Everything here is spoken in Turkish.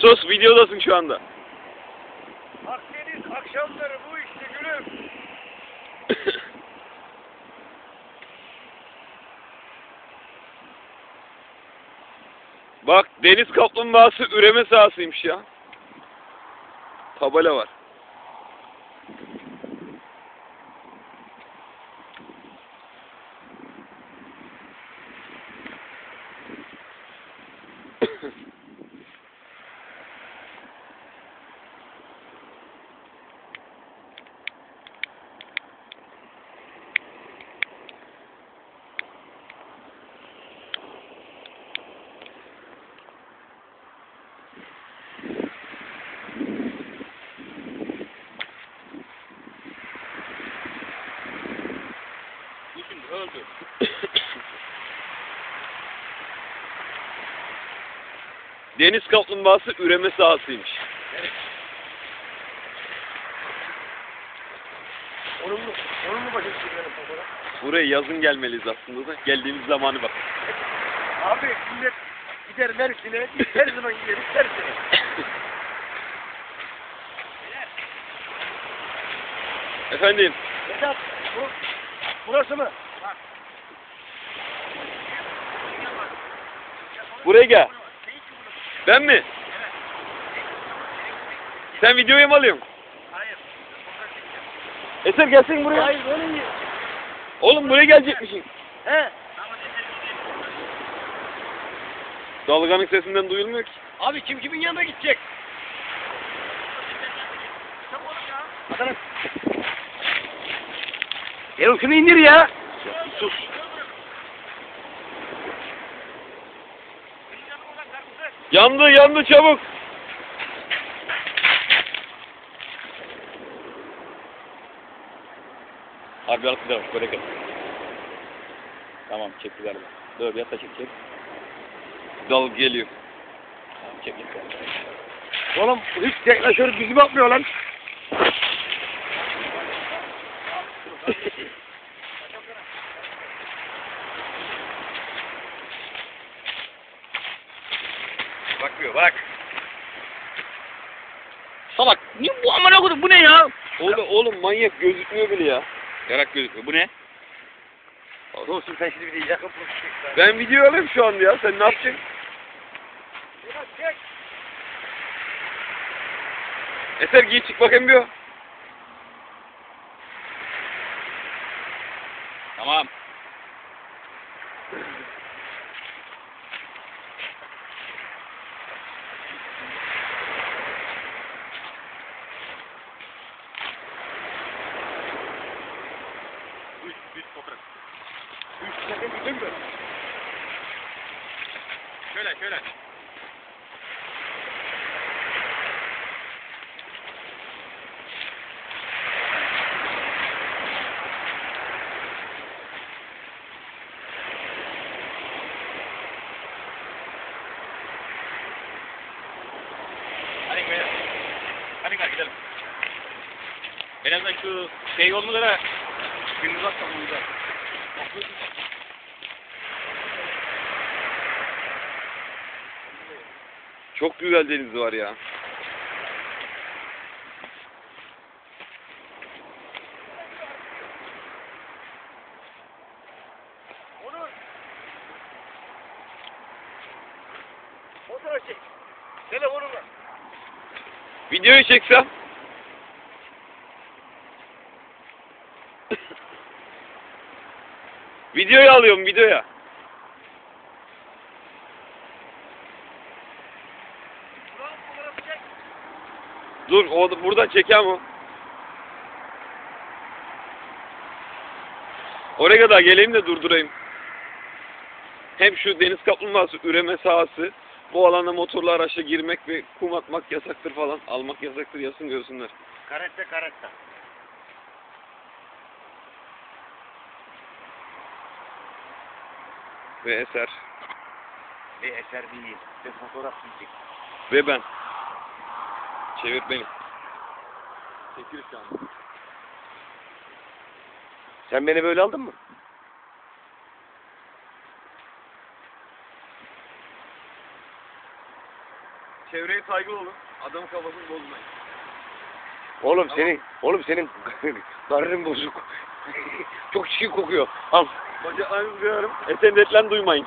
Sus videodasın şu anda. Akdeniz akşamları bu işte gülüm. Bak deniz kaplumbağası üreme sahasıymış ya. Tabela var. Öldü. Deniz kaplumbağası üreme sahasıymış. Onun mu? Onun mu başını çekelim fotoğraf? Buraya yazın gelmeliyiz aslında da. Geldiğimiz zamanı bak. Abi millet gider Mersin'e, her zaman gideriz Mersin'e. Efendim, Vedat, bu, burası mı? Buraya gel. Ben mi? Sen videoya mı alıyorsun? Hayır. Eser gelsin buraya. Hayır, böyle iyi. Oğlum buraya gelecekmişsin. He. Dalganın sesinden duyulmuyor ki. Abi kim kimin yanına gidecek? Bakalım. Ya şunu indir ya. Sus. Yandı yandı çabuk. Abi alıp gidelim. Böyle gel. Tamam çekti galiba. Dur bir çek çek. Dal geliyor. Tamam çek. Oğlum hiç teklaşör bizi bakmıyor lan. Bakmıyor bak. Salak. Niye bu amına koydum? Bu ne ya? Oğlum, oğlum manyak gözükmüyor bile ya. Yarak gözüküyor. Bu ne? Dostum sen şimdi bir de yakın Ben video alayım şu anda ya. Sen ne yapacaksın? çek. Eser giy çık bakayım bir. o. Tamam. Şöyle şöyle. Hadi gidelim. Hadi gidelim. En azından şu şey yolunu da gündüz atsalım güzel. Çok güzel deniz var ya. Onur. Fotoğraf çek. Telefonunla. Videoyu çeksem. videoyu alıyorum videoya. Dur o da- buradan çeken o. Oraya kadar geleyim de durdurayım. Hem şu deniz kaplumbağası üreme sahası, bu alana motorlu araçla girmek ve kum atmak yasaktır falan. Almak yasaktır yazsın görsünler. Karette karette. Ve eser. Ve eser değil. Ve fotoğraf çek. Ve ben. Çevir beni. Çekil şu an. Sen beni böyle aldın mı? çevreye saygılı olun. Adamın kafasını bozmayın. Oğlum senin, oğlum senin karnın bozuk. Çok çiğ kokuyor. Al. Bacaklarınızı kırarım. Esenletlen duymayın.